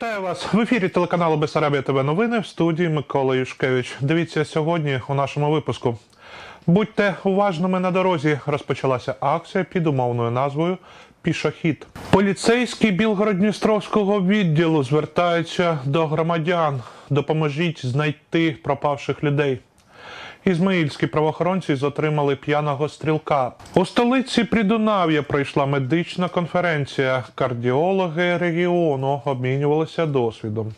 Вітаю вас в ефірі телеканалу Бесарабія ТВ новини в студії Микола Юшкевич. Дивіться сьогодні у нашому випуску. Будьте уважними на дорозі. Розпочалася акція під умовною назвою Пішохід. Поліцейські Білгород-Дністровського відділу звертаються до громадян. Допоможіть знайти пропавших людей. Ізмаїльські правоохоронці затримали п'яного стрілка. У столиці Придунав'я пройшла медична конференція. Кардіологи регіону обмінювалися досвідом.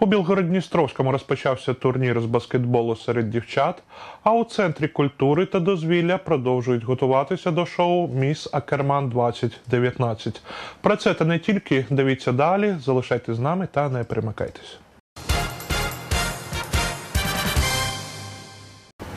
У Білгород-Дністровському розпочався турнір з баскетболу серед дівчат, а у центрі культури та дозвілля продовжують готуватися до шоу Міс Акерман 2019. Про це та не тільки дивіться далі. Залишайтесь з нами та не перемикайтесь.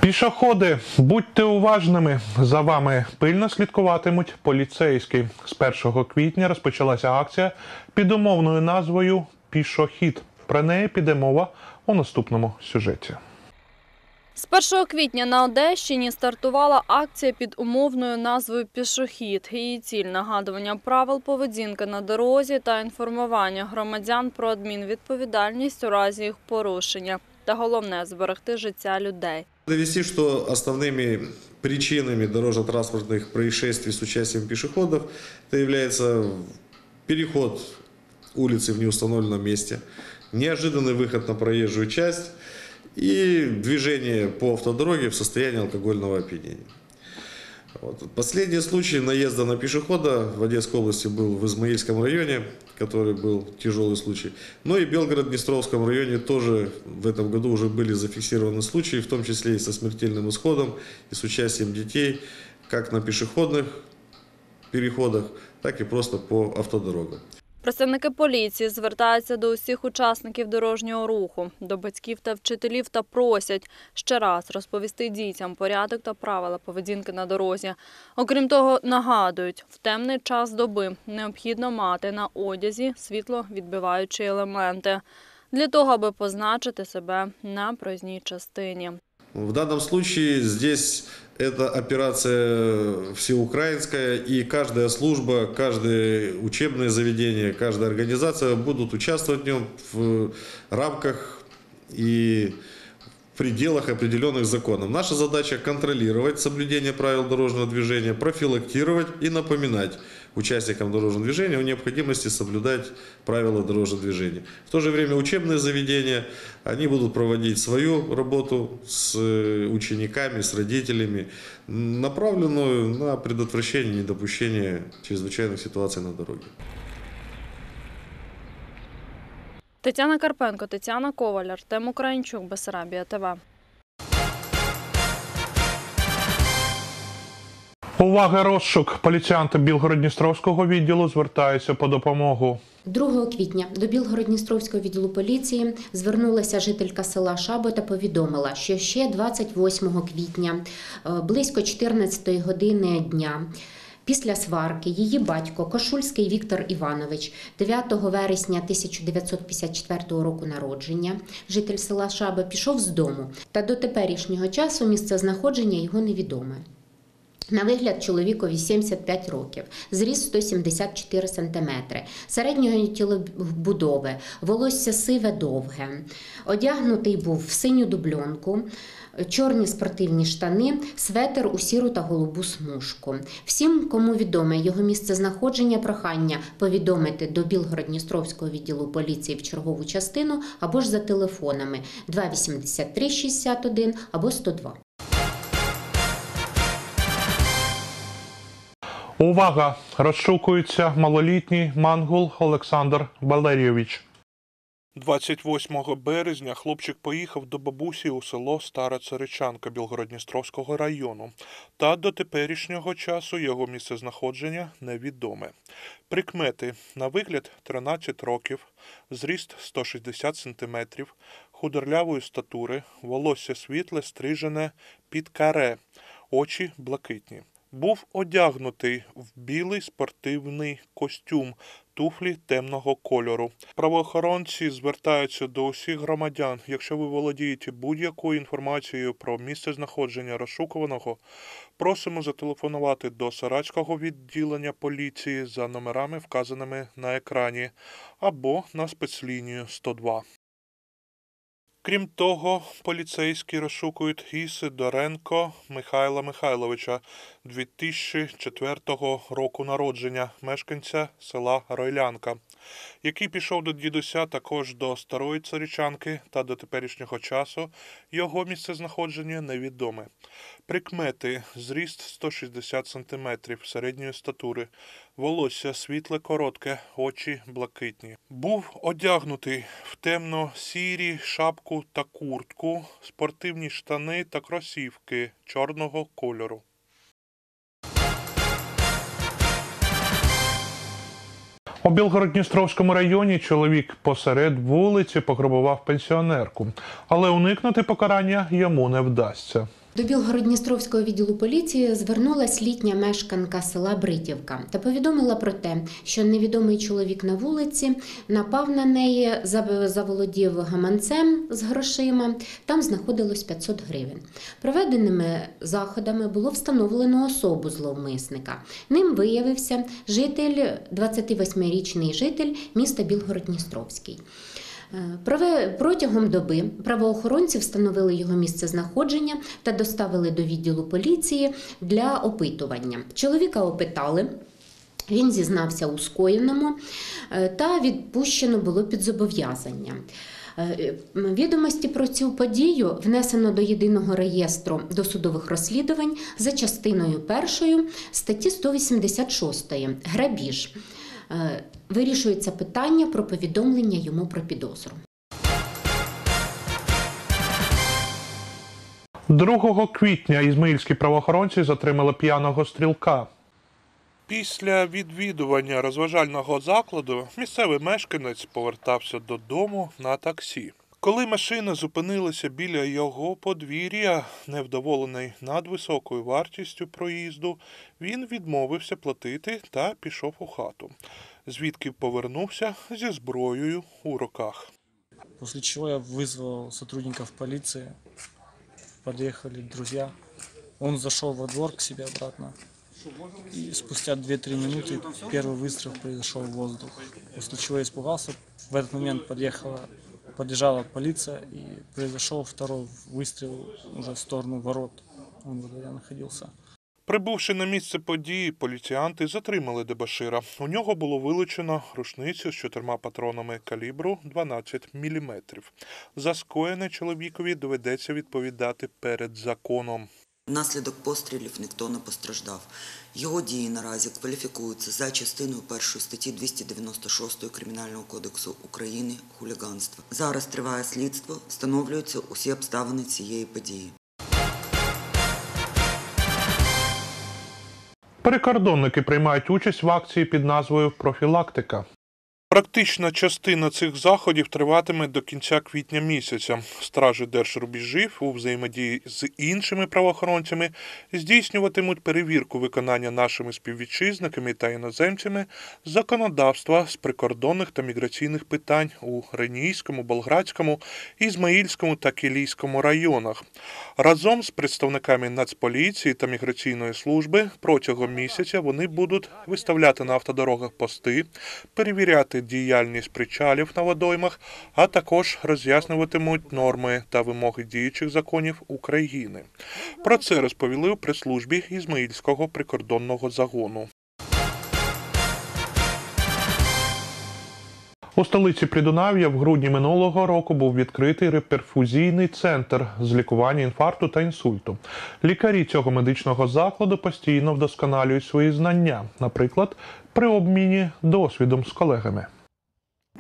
Пішоходи, будьте уважними. За вами пильно слідкуватимуть поліцейські. З 1 квітня розпочалася акція під умовною назвою Пішохід. Про неї піде мова у наступному сюжеті. З 1 квітня на Одещині стартувала акція під умовною назвою Пішохід. Її ціль нагадування правил поведінки на дорозі та інформування громадян про адмінвідповідальність у разі їх порушення. Та головне зберегти життя людей. Довести, что основными причинами дорожно-транспортных происшествий с участием пешеходов это является переход улицы в неустановленном месте, неожиданный выход на проезжую часть и движение по автодороге в состоянии алкогольного опьянения. Вот. Последний случай наезда на пешехода в Одесской области был в Измаильском районе, который был тяжелый случай. Ну и в Белгород-Днестровском районе тоже в этом году уже были зафиксированы случаи, в том числе и со смертельным исходом, и с участием детей, как на пешеходных переходах, так и просто по автодорогам. Представники поліції звертаються до усіх учасників дорожнього руху, до батьків та вчителів та просять ще раз розповісти дітям порядок та правила поведінки на дорозі. Окрім того, нагадують, в темний час доби необхідно мати на одязі світловідбиваючі елементи для того, аби позначити себе на проїзній частині. В данном случае здесь это операция всеукраинская, и каждая служба, каждое учебное заведение, каждая организация будут участвовать в нем в рамках и пределах определенных законов. Наша задача контролировать соблюдение правил дорожного движения, профилактировать и напоминать участникам дорожного движения о необходимости соблюдать правила дорожного движения. В то же время учебные заведения, они будут проводить свою работу с э, учениками, с родителями, направленную на предотвращение недопущения чрезвычайных ситуаций на дороге. Тетяна Карпенко, Тетяна Коваль, Артем Українчук, Бесарабія ТВ. Увага, розшук! Поліціянти Білгород-Дністровського відділу звертаються по допомогу. 2 квітня до Білгород-Дністровського відділу поліції звернулася жителька села Шабо та повідомила, що ще 28 квітня е, близько 14 години дня. Після сварки її батько Кошульський Віктор Іванович, 9 вересня 1954 року народження, житель села Шаба, пішов з дому, та до теперішнього часу місце знаходження його невідоме. На вигляд чоловікові 75 років, зріст 174 см, середньої тілобудови, волосся сиве довге. Одягнутий був в синю дубльонку, чорні спортивні штани, светр у сіру та голубу смужку. Всім, кому відоме його місце знаходження, прохання повідомити до Білгород-Дністровського відділу поліції в чергову частину або ж за телефонами 283 61 або 102. Увага! Розшукується малолітній мангул Олександр Валерійович. 28 березня хлопчик поїхав до бабусі у село Стара Царичанка Білгородністровського району, та до теперішнього часу його місцезнаходження невідоме. Прикмети на вигляд 13 років, зріст 160 см, худорлявої статури, волосся світле, стрижене під каре, очі блакитні. Був одягнутий в білий спортивний костюм, туфлі темного кольору. Правоохоронці звертаються до усіх громадян. Якщо ви володієте будь-якою інформацією про місце знаходження розшукуваного, просимо зателефонувати до Сарацького відділення поліції за номерами, вказаними на екрані, або на спецлінію 102. Крім того, поліцейські розшукують і Сидоренко Михайла Михайловича 2004 року народження, мешканця села Ройлянка, який пішов до дідуся також до старої царічанки та до теперішнього часу його місцезнаходження невідоме. Прикмети зріст 160 см середньої статури, волосся світле коротке, очі блакитні. Був одягнутий в темно-сірі шапку та куртку, спортивні штани та кросівки чорного кольору. У Білгород-Дністровському районі чоловік посеред вулиці пограбував пенсіонерку, але уникнути покарання йому не вдасться. До Білгород-Дністровського відділу поліції звернулась літня мешканка села Бритівка та повідомила про те, що невідомий чоловік на вулиці напав на неї, заволодів гаманцем з грошима. Там знаходилось 500 гривень. Проведеними заходами було встановлено особу зловмисника. Ним виявився житель, 28-річний житель міста Білгород-Дністровський. Е, Протягом доби правоохоронці встановили його місце знаходження та доставили до відділу поліції для опитування. Чоловіка опитали. Він зізнався у скоєному е, та відпущено було під зобов'язання. Е, Відомості про цю подію внесено до єдиного реєстру досудових розслідувань за частиною першою статті 186 грабіж. Вирішується питання про повідомлення йому про підозру. 2 квітня ізмаїльські правоохоронці затримали п'яного стрілка. Після відвідування розважального закладу місцевий мешканець повертався додому на таксі. Коли машина зупинилася біля його подвір'я, невдоволений надвисокою вартістю проїзду, він відмовився платити та пішов у хату, звідки повернувся зі зброєю у руках. После чего я вызвал сотрудников полиции. Подъехали друзья. Он зашел во двор к себе обратно. И спустя 2-3 минуты первый выстрел произошел в воздух. После чего я испугался. В этот момент подъехала, подъезжала полиция и произошел второй выстрел уже в сторону ворот. Он во дворе находился. Прибувши на місце події, поліціянти затримали дебашира. У нього було вилучено рушницю з чотирма патронами калібру 12 мм. За скоєне чоловікові доведеться відповідати перед законом. Внаслідок пострілів ніхто не постраждав. Його дії наразі кваліфікуються за частиною першої статті 296 Кримінального кодексу України хуліганство. Зараз триває слідство, встановлюються усі обставини цієї події. Прикордонники приймають участь в акції під назвою Профілактика. Практична частина цих заходів триватиме до кінця квітня місяця. Стражі держрубіжів у взаємодії з іншими правоохоронцями здійснюватимуть перевірку виконання нашими співвітчизниками та іноземцями законодавства з прикордонних та міграційних питань у Ренійському, Болградському, Ізмаїльському та Кілійському районах. Разом з представниками Нацполіції та міграційної служби протягом місяця вони будуть виставляти на автодорогах пости, перевіряти діяльність причалів на водоймах, а також роз'яснюватимуть норми та вимоги діючих законів України. Про це розповіли у прес-службі Ізмаїльського прикордонного загону. У столиці Придунав'я в грудні минулого року був відкритий реперфузійний центр з лікування інфаркту та інсульту. Лікарі цього медичного закладу постійно вдосконалюють свої знання, наприклад, при обміні досвідом з колегами.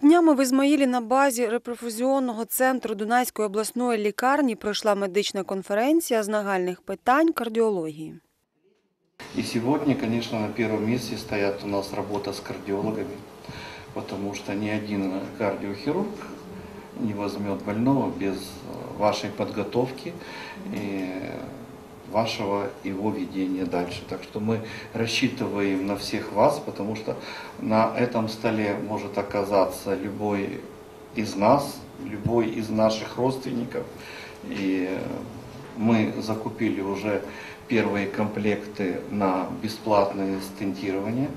Днями в Ізмаїлі на базі репрофузіонного центру Дунайської обласної лікарні пройшла медична конференція з нагальних питань кардіології. И сегодня, конечно, на первом месте стоят у нас работа с кардиологами, потому что ни один кардиохирург не возьмет больного без э, вашей подготовки. И вашего его ведения дальше. Так что мы рассчитываем на всех вас, потому что на этом столе может оказаться любой из нас, любой из наших родственников. И мы закупили уже первые комплекты на бесплатное стентирование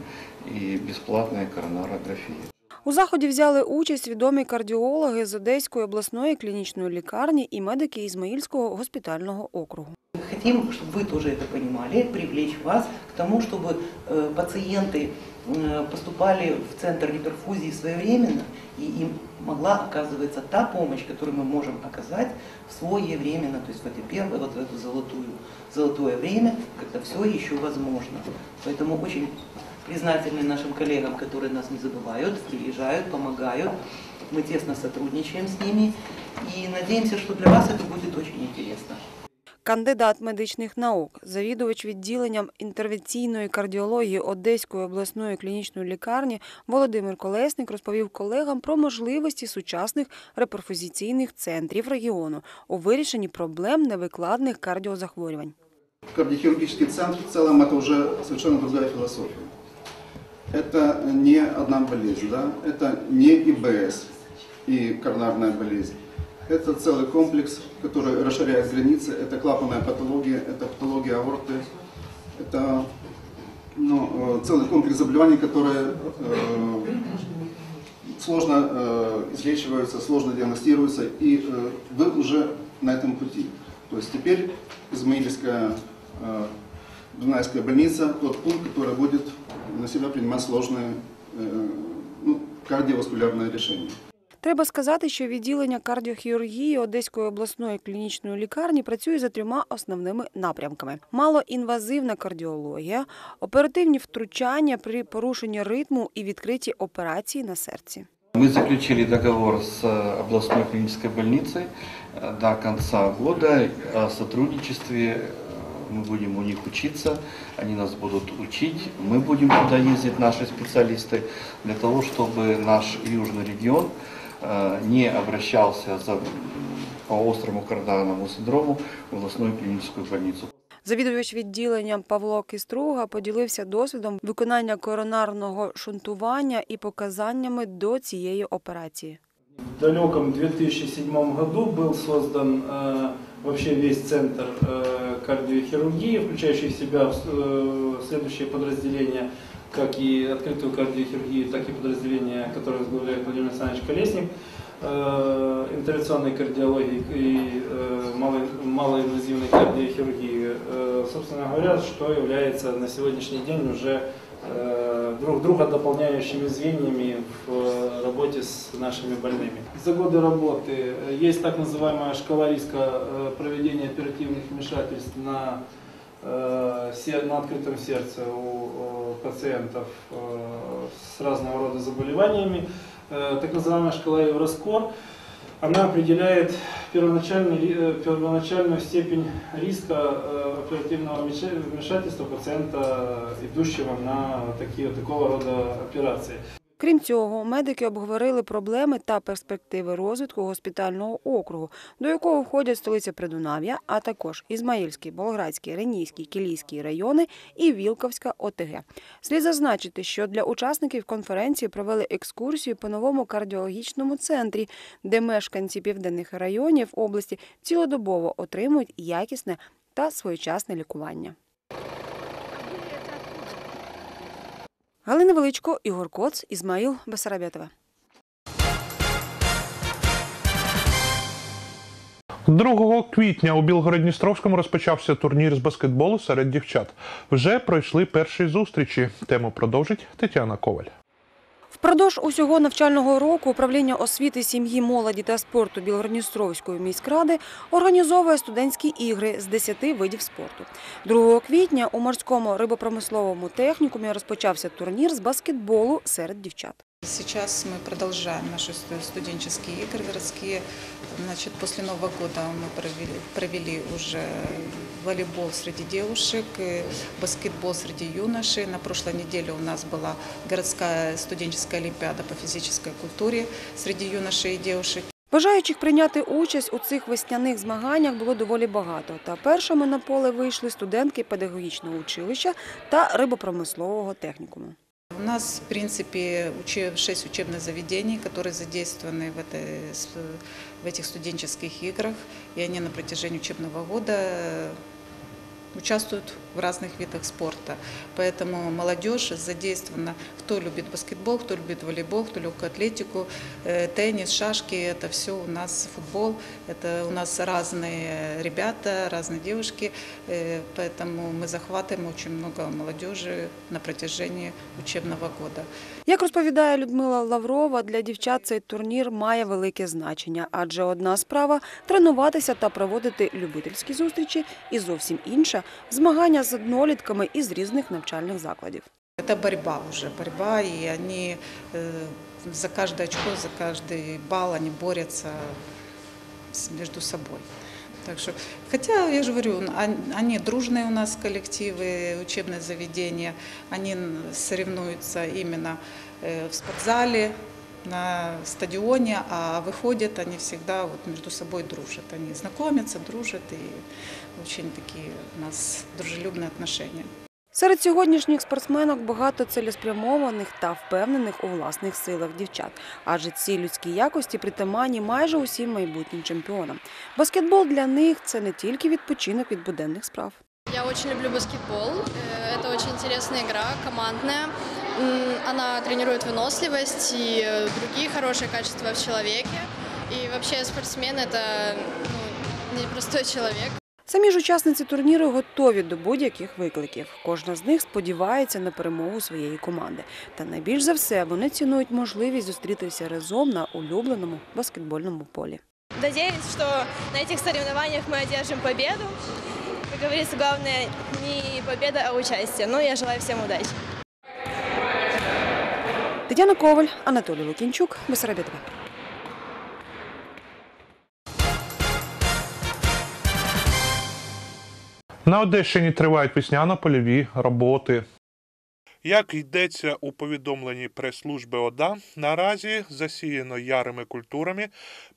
и бесплатные коронарографии. У заході взяли участь відомі кардіологи з Одеської обласної клінічної лікарні і медики Ізмаїльського госпітального округу. Хотим, чтобы вы тоже это понимали, привлечь вас к тому, чтобы э, пациенты э, поступали в центр гиперфузии своевременно, и им могла оказываться та помощь, которую мы можем оказать своевременно, то есть в это первое, вот в эту золотую, золотое время, когда все еще возможно. Поэтому очень признательны нашим коллегам, которые нас не забывают, приезжают, помогают. Мы тесно сотрудничаем с ними и надеемся, что для вас это будет очень интересно. Кандидат медичних наук, завідувач відділенням інтервенційної кардіології Одеської обласної клінічної лікарні Володимир Колесник розповів колегам про можливості сучасних реперфузиційних центрів регіону у вирішенні проблем невикладних кардіозахворювань. Кардиохирургический центр в целом это уже совершенно другая философия. Это не одна болезнь, да? это не ИБС и коронарная болезнь. Это целый комплекс, который расширяет границы. Это клапанная патология, это патология аорты. Это ну, э, целый комплекс заболеваний, которые э, сложно э, излечиваются, сложно диагностируются. И э, вы уже на этом пути. То есть теперь Измаильская э, Дунайская больница тот пункт, который будет на себя принимать сложные э, ну, кардиоваскулярные решения. Треба сказати, що відділення кардіохірургії Одеської обласної клінічної лікарні працює за трьома основними напрямками: малоінвазивна кардіологія, оперативні втручання при порушенні ритму і відкриті операції на серці. Мы заключили договор с э, областной клинической больницей э, до конца года о сотрудничестве. Э, Мы будем у них учиться, они нас будут учить, мы будем туда ездить, наши специалисты, для того, чтобы наш южный регион э, не обращался за, по острому коронарному синдрому в областную клиническую больницу. Завідувач відділенням Павло Кіструга поділився досвідом виконання коронарного шунтування і показаннями до цієї операції. В далеком 2007 году был создан э, вообще весь центр э, кардиохирургии, включающий в себя э, следующие подразделения, как и открытую кардиохирургию, так и подразделения, которые возглавляет Владимир Александрович Колесник, э, интервенционной кардиологии и малой- малоинвазивной кардиохирургии. Собственно говоря, что является на сегодняшний день уже друг друга дополняющими звеньями в работе с нашими больными. За годы работы э, есть так называемая шкала риска э, проведения оперативных вмешательств на, э, на открытом сердце у пациентов с разного рода заболеваниями. Так называемая шкала Евроскор. Она определяет э, первоначальную степень риска оперативного вмеша- вмешательства пациента, идущего на такие, такого рода операции. Крім цього, медики обговорили проблеми та перспективи розвитку госпітального округу, до якого входять столиця Придунав'я, а також Ізмаїльський, Болградський, Ренійський, Кілійський райони і Вілковська ОТГ. Слід зазначити, що для учасників конференції провели екскурсію по новому кардіологічному центрі, де мешканці південних районів області цілодобово отримують якісне та своєчасне лікування. Галина Величко, Ігор Коц, Ізмаїл Бесарабєтова. 2 квітня у Білгород-Дністровському розпочався турнір з баскетболу серед дівчат. Вже пройшли перші зустрічі. Тему продовжить Тетяна Коваль. Впродовж усього навчального року управління освіти, сім'ї, молоді та спорту Білгородністровської міськради організовує студентські ігри з 10 видів спорту. 2 квітня у морському рибопромисловому технікумі розпочався турнір з баскетболу серед дівчат. Сейчас мы продолжаем наши сту- студенческие игры городские. Значит, после Нового года мы провели, провели уже волейбол среди девушек, и баскетбол среди юношей. На прошлой неделе у нас была городская студенческая олимпиада по физической культуре среди юношей и девушек. Бажаючих прийняти участь у цих весняних змаганнях було доволі багато. Та першими на поле вийшли студентки педагогічного училища та рибопромислового технікуму. У нас, в принципе, уче- шесть учебных заведений, которые задействованы в, этой, с- в этих студенческих играх, и они на протяжении учебного года э, участвуют в разных видах спорта. Поэтому молодежь задействована, кто любит баскетбол, кто любит волейбол, кто легкую атлетику, э, теннис, шашки, это все у нас футбол, это у нас разные ребята, разные девушки, э, поэтому мы захватываем очень много молодежи на протяжении учебного года. Як розповідає Людмила Лаврова, для дівчат цей турнір має велике значення, адже одна справа тренуватися та проводити любительські зустрічі, і зовсім інша змагання з однолітками із різних навчальних закладів. Это борьба уже, борьба, и они э, за каждое очко, за каждый балл они борются с- между собой. Так что, хотя, я же говорю, он- они дружные у нас коллективы, учебные заведения, они н- соревнуются именно э, в спортзале, на стадионе, а выходят они всегда вот между собой дружат. Они знакомятся, дружат, и очень такие у нас дружелюбные отношения. Серед сьогоднішніх спортсменок багато цілеспрямованих та впевнених у власних силах дівчат, адже ці людські якості притаманні майже усім майбутнім чемпіонам. Баскетбол для них це не тільки відпочинок від буденних справ. Я очень люблю баскетбол. Э, Это очень интересная игра, командная. М, Она тренирует выносливость и э, другие хорошие качества в человеке. И вообще спортсмен – это ну, непростой человек. Самі ж учасниці турніру готові до будь-яких викликів. Кожна з них сподівається на перемогу своєї команди. Та найбільш за все вони цінують можливість зустрітися разом на улюбленому баскетбольному полі. Надеюсь, что на этих соревнованиях мы одержим победу. Как говорится, главное не победа, а участие. Ну, я желаю всем удачи. Тетяна Коваль, Анатолій Лукінчук, Бесарабія ТВ. На Одещині тривають весняно-польові роботи. Як йдеться у повідомленні прес-служби ОДА, наразі засіяно ярими культурами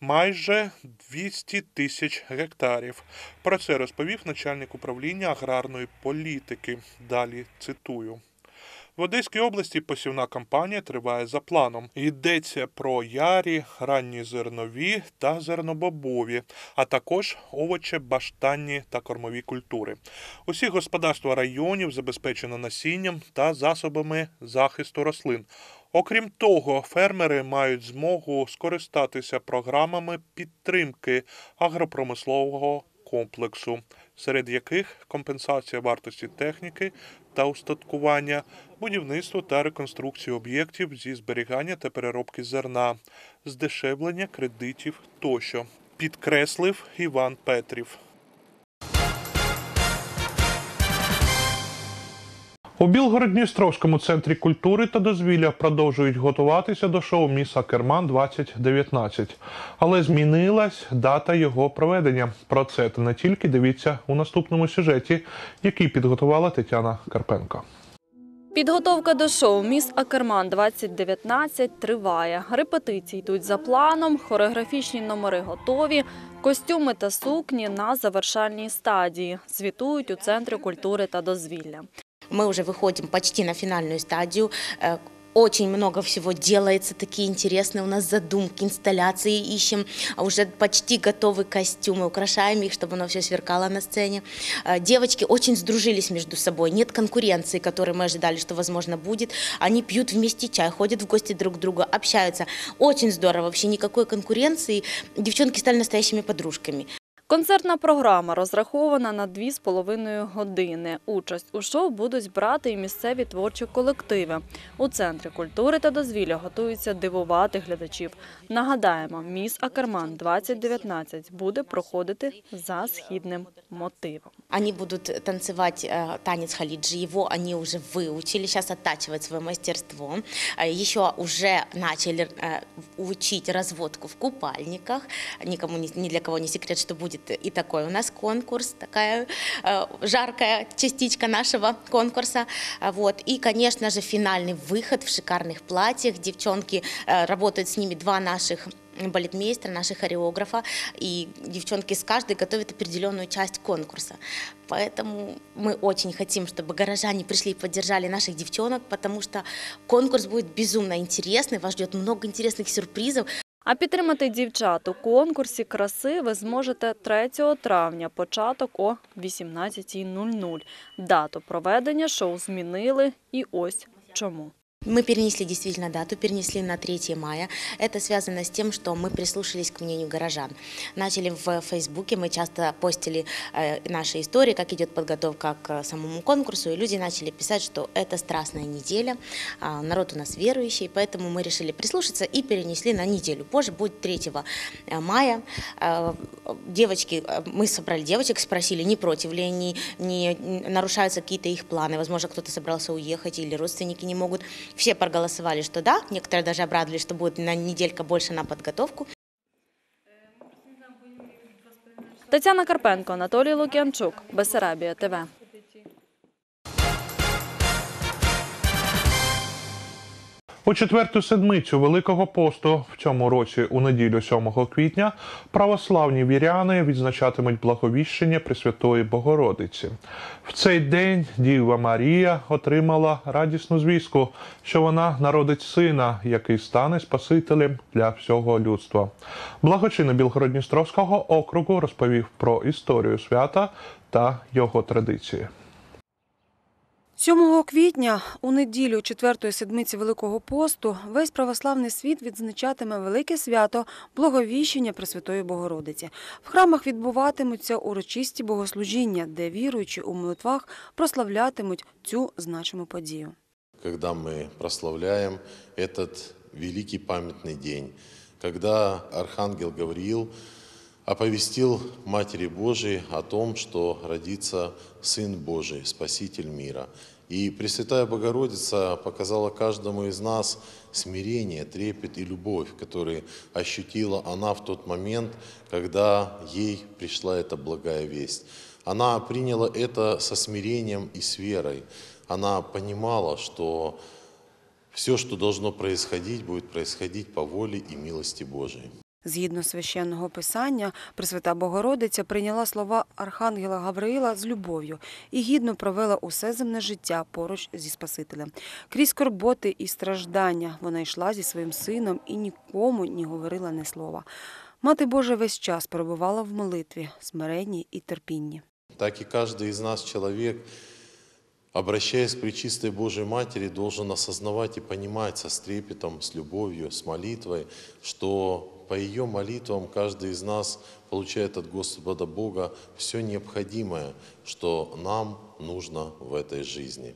майже 200 тисяч гектарів. Про це розповів начальник управління аграрної політики. Далі цитую. В Одеській області посівна кампанія триває за планом. Йдеться про ярі, ранні зернові та зернобобові, а також овоче, баштанні та кормові культури. Усі господарства районів забезпечено насінням та засобами захисту рослин. Окрім того, фермери мають змогу скористатися програмами підтримки агропромислового комплексу, серед яких компенсація вартості техніки та устаткування, будівництво та реконструкцію об'єктів зі зберігання та переробки зерна, здешевлення кредитів тощо, підкреслив Іван Петрів. У Білгород-Дністровському центрі культури та дозвілля продовжують готуватися до шоу Міс Акерман 2019. Але змінилась дата його проведення. Про це та не тільки дивіться у наступному сюжеті, який підготувала Тетяна Карпенко. Підготовка до шоу Міс Акерман 2019 триває. Репетиції йдуть за планом, хореографічні номери готові, костюми та сукні на завершальній стадії. Звітують у центрі культури та дозвілля. Мы уже выходим почти на финальную стадию. Э, Очень много всего делается, такие интересные у нас задумки, инсталляции ищем, уже почти готовы костюмы, украшаем их, чтобы оно все сверкало на сцене. Э, Девочки очень сдружились между собой, нет конкуренции, которой мы ожидали, что возможно будет. Они пьют вместе чай, ходят в гости друг к другу, общаются. Очень здорово, вообще никакой конкуренции. Девчонки стали настоящими подружками. Концертна програма розрахована на дві з половиною години. Участь у шоу будуть брати і місцеві творчі колективи. У центрі культури та дозвілля готуються дивувати глядачів. Нагадаємо, міс Акерман 2019 буде проходити за східним мотивом. Они будут танцевать э, танец Халиджи, его они уже выучили, сейчас оттачивают свое мастерство. Э, Еще уже начали э, учить разводку в купальниках. Никому, не- ни для кого не секрет, что будет и такой у нас конкурс, такая э, жаркая частичка нашего конкурса. А Вот. И, конечно же, финальный выход в шикарных платьях. Девчонки, э, работают с ними два наших балетмейстера, наших хореографа, и девчонки с каждой готовят определенную часть конкурса. Поэтому мы очень хотим, чтобы горожане пришли и поддержали наших девчонок, потому что конкурс будет безумно интересный, вас ждет много интересных сюрпризов. А підтримати дівчат у конкурсі краси ви зможете 3 травня, початок о 18.00. Дату проведення шоу змінили і ось чому. Мы перенесли действительно дату, перенесли на 3 мая. Это связано с тем, что мы прислушались к мнению горожан. Начали в Фейсбуке, мы часто постили э, наши истории, как идет подготовка к самому конкурсу, и люди начали писать, что это страстная неделя, а, народ у нас верующий, поэтому мы решили прислушаться и перенесли на неделю. Позже будет 3 э, мая. Э, Девочки, мы собрали девочек, спросили, не против ли они, не нарушаются какие-то их планы, возможно, кто-то собрался уехать или родственники не могут. Все проголосовали, что да, некоторые даже обрадовались, что будет на неделька больше на подготовку. Тетяна Карпенко, Анатолій Лук'янчук, Бесарабія ТВ. У четверту седмицю Великого посту в цьому році, у неділю 7 квітня, православні віряни відзначатимуть благовіщення Пресвятої Богородиці. В цей день Діва Марія отримала радісну звістку, що вона народить сина, який стане Спасителем для всього людства. Благочинний Білгородністровського округу розповів про історію свята та його традиції. 7 квітня, у неділю четвертої седмиці Великого посту, весь православний світ відзначатиме велике свято Благовіщення Пресвятої Богородиці. В храмах відбуватимуться урочисті богослужіння, де віруючі у молитвах прославлятимуть цю значиму подію. когда мы прославляем этот великий памятный день, когда Архангел Гавриил оповестил Матери Божией о том, что родится Сын Божий, Спаситель мира. И Пресвятая Богородица показала каждому из нас смирение, трепет и любовь, которые ощутила она в тот момент, когда ей пришла эта благая весть. Она приняла это со смирением и с верой. Она понимала, что все, что должно происходить, будет происходить по воле и милости Божией. Згідно священного писання, Пресвята Богородиця прийняла слова Архангела Гавриїла з любов'ю і гідно провела усе земне життя поруч зі Спасителем. Крізь скорботи і страждання вона йшла зі своїм сином і нікому не говорила ні слова. Мати Божа весь час перебувала в молитві, смиренні і терпінні. Так и каждый из нас, человек, обращаясь к Пречистой Божьей Матери, должен осознавать и понимать со стрепетом, с любовью, с молитвой, что по ее молитвам каждый из нас получает от Господа Бога все необходимое, что нам нужно в этой жизни.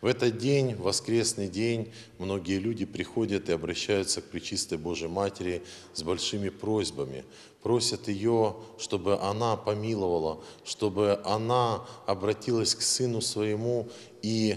В этот день, воскресный день, многие люди приходят и обращаются к Пречистой Божьей Матери с большими просьбами. Просят ее, чтобы она помиловала, чтобы она обратилась к Сыну Своему и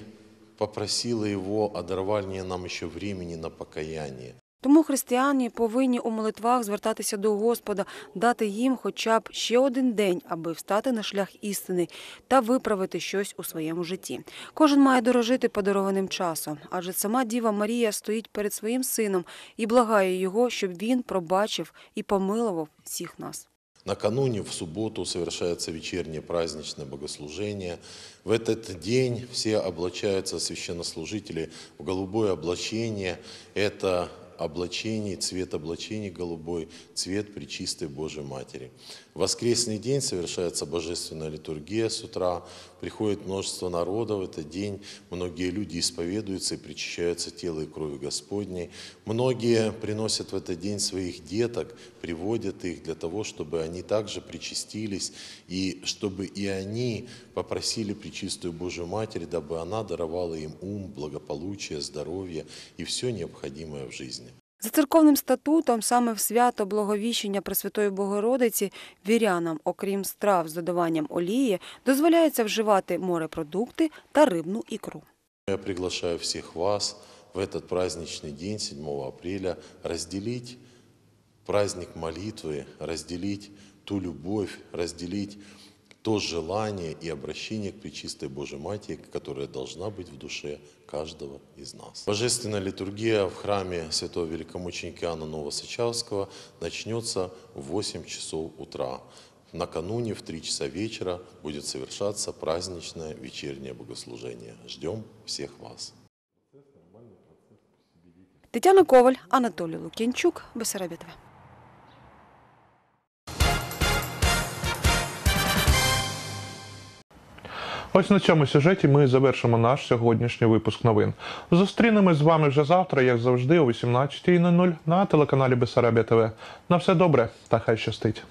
попросила Его о даровании нам еще времени на покаяние. Тому християни повинні у молитвах звертатися до Господа, дати їм хоча б ще один день, аби встати на шлях істини та виправити щось у своєму житті. Кожен має дорожити подарованим часом, адже сама Діва Марія стоїть перед своїм сином і благає його, щоб він пробачив і помилував всіх нас. Накануне в субботу совершается вечернее праздничное богослужение. В этот день все облачаются, священнослужители, в голубое облачение. Это облачений, цвет облачений голубой, цвет Пречистой Божьей Матери. В воскресный день совершается божественная литургия с утра, приходит множество народа в этот день, многие люди исповедуются и причащаются тела и крови Господней. Многие приносят в этот день своих деток, приводят их для того, чтобы они также причастились, и чтобы и они попросили Пречистую Божию Матерь, дабы она даровала им ум, благополучие, здоровье и все необходимое в жизни. За церковним статутом саме в свято Благовіщення Пресвятої Богородиці вірянам, окрім страв з додаванням олії, дозволяється вживати морепродукти та рибну ікру. Я приглашаю всех вас в этот праздничный день, 7 апреля, разделить праздник молитвы, разделить ту любовь, разделить то желание и обращение к Пречистой Божьей Матери, которая должна быть в душе каждого из нас. Божественная литургия в храме святого великомученика Иоанна Новосочавского начнется в 8 часов утра. Накануне в 3 часа вечера будет совершаться праздничное вечернее богослужение. Ждем всех вас. Тетяна Коваль, Анатолій Лук'янчук, Бесарабія Ось на цьому сюжеті ми завершимо наш сьогоднішній випуск новин. Зустрінемось з вами вже завтра, як завжди, о 18.00 на телеканалі Бесарабія ТВ. На все добре та хай щастить.